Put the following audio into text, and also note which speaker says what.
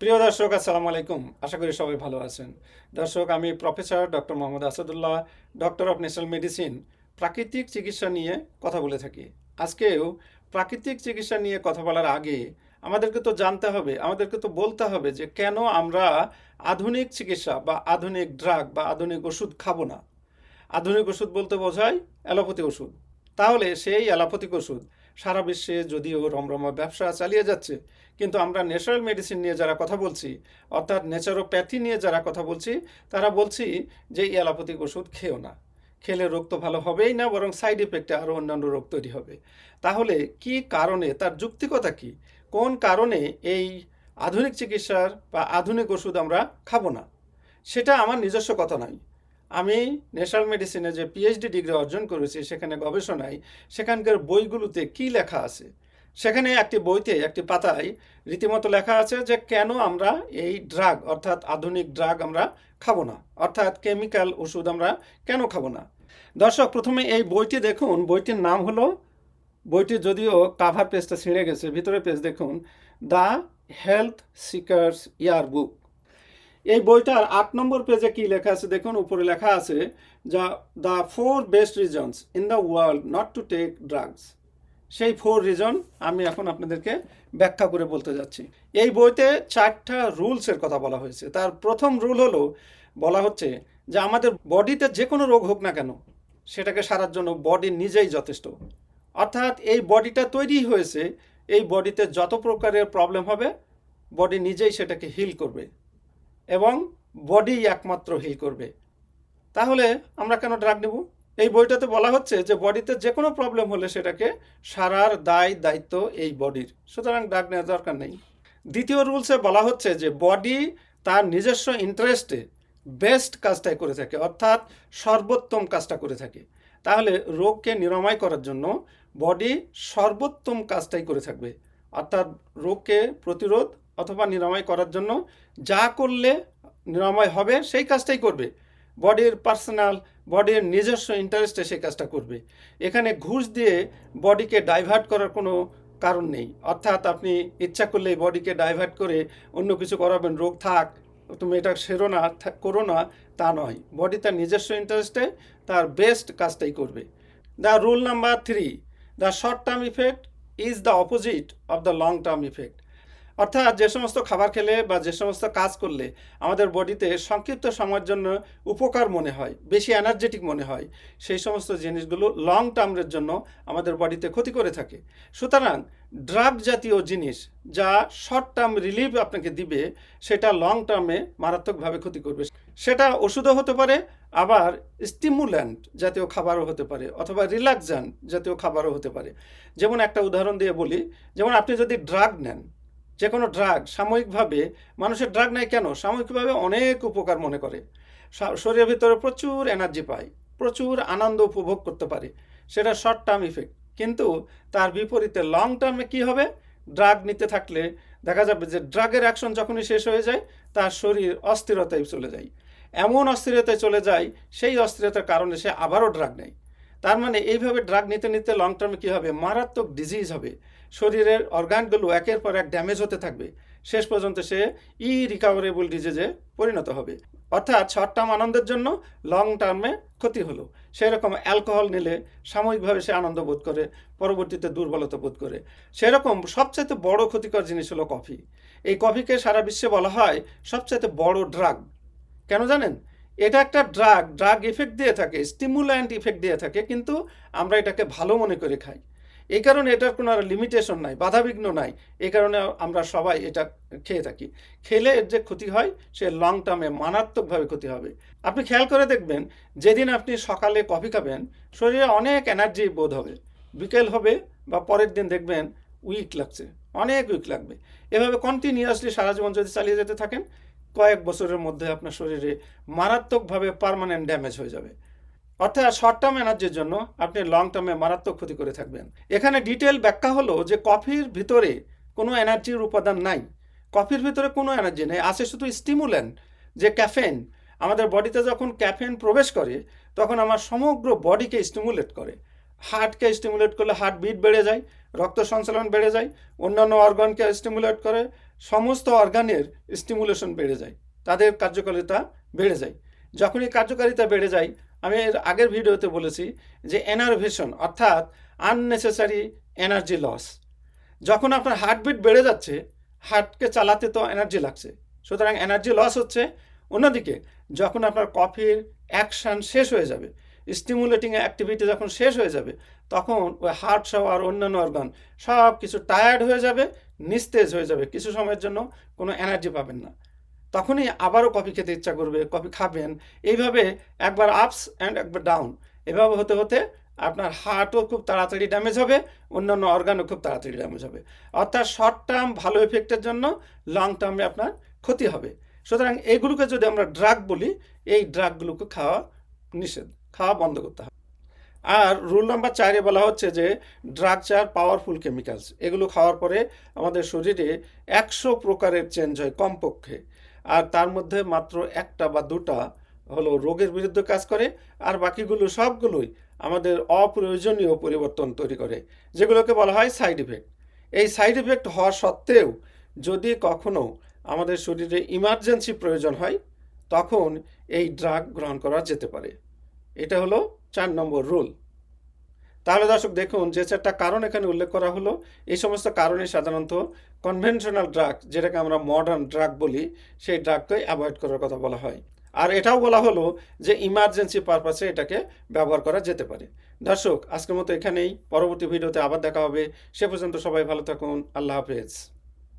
Speaker 1: প্রিয় দর্শক, আসসালামু আলাইকুম। আশা করি সবাই ভালো আছেন। দর্শক, আমি professor doctor Mohammad Asadullah, doctor of national medicine, প্রাকৃতিক চিকিৎসা নিয়ে কথা বলে থাকি। আজকেও প্রাকৃতিক চিকিৎসা নিয়ে কথা বলার আগে আমাদেরকে তো জানতে হবে, আমাদেরকে তো বলতে হবে যে কেন আমরা আধুনিক চিকিৎসা বা আধুনিক ড্রাগ বা আধুনিক ওষুধ খাব না। আধুনিক ওষুধ বলতে বোঝায় অ্যালোপ্যাথি ওষুধ। তাহলে সেই অ্যালোপ্যাথিক ওষুধ সারা বিশ্বে যদিও রমরমা ব্যবসা চালিয়ে যাচ্ছে, কিন্তু আমরা ন্যাচারাল মেডিসিন নিয়ে যারা কথা বলছি, অর্থাৎ ন্যাচারোপ্যাথি নিয়ে যারা কথা বলছি, তারা বলছি যে এই অ্যালোপ্যাথিক ওষুধ খেও না। খেলে রোগ তো ভালো হবেই না, বরং সাইড এফেক্টে আরও অন্যান্য রোগ তৈরি হবে। তাহলে কি কারণে, তার যুক্তিকতা কি? কোন কারণে এই আধুনিক চিকিৎসার বা আধুনিক ওষুধ আমরা খাব না? সেটা আমার নিজস্ব কথা নয়। আমি ন্যাশনাল মেডিসিনে যে পিএইচডি ডিগ্রি অর্জন করেছি সেখানে গবেষণায় সেখানকার বইগুলোতে কি লেখা আছে? সেখানে একটি বইতে, একটি পাতায় রীতিমতো লেখা আছে যে কেন আমরা এই ড্রাগ অর্থাৎ আধুনিক ড্রাগ আমরা খাব না? অর্থাৎ কেমিক্যাল ওষুধ আমরা কেন খাব না? দর্শক, প্রথমে এই বইটি দেখুন। বইটির নাম হলো, বইটি যদিও কাভার পেজটা ছিঁড়ে গেছে ভিতরে পেজ দেখুন, the health seekers year book এই বইটার আট নম্বর পেজে কি লেখা আছে? দেখুন, উপরে লেখা আছে যা the four best reasons in the world not to take drugs সেই ফোর রিজন আমি এখন আপনাদেরকে ব্যাখ্যা করে বলতে যাচ্ছি। এই বইতে চারটা রুলসের কথা বলা হয়েছে। তার প্রথম রুল হলো, বলা হচ্ছে যে আমাদের বডিতে যে কোনো রোগ হোক না কেন, সেটাকে সারার জন্য বডি নিজেই যথেষ্ট। অর্থাৎ এই বডিটা তৈরি হয়েছে, এই বডিতে যত প্রকারের প্রবলেম হবে, বডি নিজেই সেটাকে হিল করবে। এবং বডি একমাত্র হিল করবে। তাহলে আমরা কেন ড্রাগ নেব? এই বইটাতে বলা হচ্ছে যে বডিতে যে কোনো প্রবলেম হলে সেটাকে সারার দায়, দায়িত্ব এই বডির সুতরাং ড্রাগ নেওয়ার দরকার নেই। দ্বিতীয় রুলসে বলা হচ্ছে যে বডি তার নিজস্ব ইন্টারেস্টে বেস্ট কাজটাই করে থাকে, অর্থাৎ সর্বোত্তম কাজটা করে থাকে। তাহলে রোগকে নিরাময় করার জন্য বডি সর্বোত্তম কাজটাই করে থাকবে। অর্থাৎ রোগকে প্রতিরোধ অথবা নিরাময় করার জন্য যা করলে নিরাময় হবে, সেই কাজটাই করবে। বডির পার্সোনাল, বডির নিজস্ব ইন্টারেস্টে সেই কাজটা করবে। এখানে ঘুষ দিয়ে বডিকে ডাইভার্ট করার কোনো কারণ নেই। অর্থাৎ আপনি ইচ্ছা করলে বডিকে ডাইভার্ট করে অন্য কিছু করাবেন, রোগ থাক, তুমি এটা সেরো না করো না, তা নয়। বডি তার নিজস্ব ইন্টারেস্টে তার বেস্ট কাজটাই করবে। The rule number three the short term effect is the opposite of the long term effect অর্থাৎ যে সমস্ত খাবার খেলে বা যে সমস্ত কাজ করলে আমাদের বডিতে সংক্ষিপ্ত সময়ের জন্য উপকার মনে হয়, বেশি এনার্জেটিক মনে হয়, সেই সমস্ত জিনিসগুলো লং টার্মের জন্য আমাদের বডিতে ক্ষতি করে থাকে। সুতরাং ড্রাগ জাতীয় জিনিস যা শর্ট টার্ম রিলিফ আপনাকে দিবে, সেটা লং টার্মে মারাত্মকভাবে ক্ষতি করবে। সেটা ওষুধও হতে পারে, আবার স্টিমুল্যান্ট জাতীয় খাবারও হতে পারে, অথবা রিল্যাক্সান্ট জাতীয় খাবারও হতে পারে। যেমন একটা উদাহরণ দিয়ে বলি, যেমন আপনি যদি ড্রাগ নেন যে কোনো ড্রাগ সাময়িকভাবে, মানুষের ড্রাগ নেয় কেন? সাময়িকভাবে অনেক উপকার মনে করে। শরীরের ভিতরে প্রচুর এনার্জি পায়, প্রচুর আনন্দ উপভোগ করতে পারে। সেটা শর্ট টার্ম ইফেক্ট কিন্তু তার বিপরীতে লং টার্মে কি হবে? ড্রাগ নিতে থাকলে দেখা যাবে যে ড্রাগের অ্যাকশন যখনই শেষ হয়ে যায়, তার শরীর অস্থিরতায় চলে যায়। এমন অস্থিরতায় চলে যায়, সেই অস্থিরতার কারণে সে আবারও ড্রাগ নেয়। তার মানে এইভাবে ড্রাগ নিতে নিতে লং টার্মে কী হবে? মারাত্মক ডিজিজ হবে। শরীরের অর্গানগুলো একের পর এক ড্যামেজ হতে থাকবে। শেষ পর্যন্ত সে ই রিকাভারেবল ডিজিজে পরিণত হবে। অর্থাৎ শর্ট টার্ম আনন্দের জন্য লং টার্মে ক্ষতি হলো। সেরকম অ্যালকোহল নিলে সাময়িকভাবে সে আনন্দ বোধ করে, পরবর্তীতে দুর্বলতা বোধ করে। সেরকম সবচাইতে বড় ক্ষতিকর জিনিস হলো কফি এই কফিকে সারা বিশ্বে বলা হয় সবচাইতে বড় ড্রাগ কেন জানেন? এটা একটা ড্রাগ ড্রাগ ইফেক্ট দিয়ে থাকে স্টিমুল্যান্ট ইফেক্ট দিয়ে থাকে, কিন্তু আমরা এটাকে ভালো মনে করে খাই। এই কারণে এটার কোনো আর লিমিটেশন নাই, বাধাবিঘ্ন নাই। এই কারণে আমরা সবাই এটা খেয়ে থাকি। খেলে এর যে ক্ষতি হয়, সে লং টার্মে মারাত্মকভাবে ক্ষতি হবে। আপনি খেয়াল করে দেখবেন, যেদিন আপনি সকালে কফি খাবেন, শরীরে অনেক এনার্জি বোধ হবে। বিকেল হবে বা পরের দিন দেখবেন উইক লাগছে, অনেক উইক লাগবে। এভাবে কন্টিনিউয়াসলি সারা জীবন যদি চালিয়ে যেতে থাকেন, কয়েক বছরের মধ্যে আপনার শরীরে মারাত্মকভাবে পার্মানেন্ট ড্যামেজ হয়ে যাবে। অর্থাৎ শর্ট টার্ম এনার্জির জন্য আপনি লং টার্মে মারাত্মক ক্ষতি করে থাকবেন। এখানে ডিটেল ব্যাখ্যা হলো যে কফির ভিতরে কোনো এনার্জির উপাদান নাই। কফির ভিতরে কোনো এনার্জি নেই। আছে শুধু স্টিমুল্যান্ট যে ক্যাফেন আমাদের বডিতে যখন ক্যাফেন প্রবেশ করে, তখন আমার সমগ্র বডিকে স্টিমুলেট করে। হার্টকে স্টিমুলেট করলে হার্ট বিট বেড়ে যায়, রক্ত সঞ্চালন বেড়ে যায়, অন্যান্য অর্গানকে স্টিমুলেট করে, সমস্ত অর্গানের স্টিমুলেশন বেড়ে যায়। তাদের কার্যকারিতা বেড়ে যায়। যখনই কার্যকারিতা বেড়ে যায় আমি এর আগের ভিডিওতে বলেছি যে এনারভেশন অর্থাৎ আননেসেসারি এনার্জি লস যখন আপনার হার্টবিট বেড়ে যাচ্ছে হার্টকে চালাতে তো এনার্জি লাগছে। সুতরাং এনার্জি লস হচ্ছে অন্যদিকে, যখন আপনার কফির অ্যাকশান শেষ হয়ে যাবে স্টিমুলেটিং অ্যাক্টিভিটি যখন শেষ হয়ে যাবে, তখন ওই হার্ট সহ আর অন্যান্য অর্গান সব কিছু টায়ার্ড হয়ে যাবে, নিস্তেজ হয়ে যাবে। কিছু সময়ের জন্য কোনো এনার্জি পাবেন না। তখনই আবারও কফি খেতে ইচ্ছা করবে, কফি খাবেন। এইভাবে একবার আপস অ্যান্ড একবার ডাউন এভাবে হতে হতে আপনার হার্টও খুব তাড়াতাড়ি ড্যামেজ হবে, অন্যান্য অর্গানও খুব তাড়াতাড়ি ড্যামেজ হবে। অর্থাৎ শর্ট টার্ম ভালো এফেক্টের জন্য লং টার্মে আপনার ক্ষতি হবে। সুতরাং এইগুলোকে যদি আমরা ড্রাগ বলি, এই ড্রাগগুলোকে খাওয়া নিষেধ, খাওয়া বন্ধ করতে হবে। আর রুল নাম্বার চারে বলা হচ্ছে যে ড্রাগ চার পাওয়ারফুল কেমিক্যালস এগুলো খাওয়ার পরে আমাদের শরীরে একশো প্রকারের চেঞ্জ হয় কমপক্ষে। আর তার মধ্যে মাত্র একটা বা দুটা হলো রোগের বিরুদ্ধে কাজ করে, আর বাকিগুলো সবগুলোই আমাদের অপ্রয়োজনীয় পরিবর্তন তৈরি করে, যেগুলোকে বলা হয় সাইড ইফেক্ট এই সাইড ইফেক্ট হওয়া সত্ত্বেও যদি কখনো আমাদের শরীরে ইমার্জেন্সি প্রয়োজন হয়, তখন এই ড্রাগ গ্রহণ করা যেতে পারে। এটা হলো চার নম্বর রুল তাহলে দর্শক দেখুন, যে চারটা কারণ এখানে উল্লেখ করা হলো, এই সমস্ত কারণে সাধারণত কনভেনশনাল ড্রাগ যেটাকে আমরা মডার্ন ড্রাগ বলি, সেই ড্রাগকে অ্যাভয়েড করার কথা বলা হয়। আর এটাও বলা হলো যে ইমার্জেন্সি পারপাসে এটাকে ব্যবহার করা যেতে পারে। দর্শক, আজকের মতো এখানেই, পরবর্তী ভিডিওতে আবার দেখা হবে। সে পর্যন্ত সবাই ভালো থাকুন, আল্লাহ হাফেজ।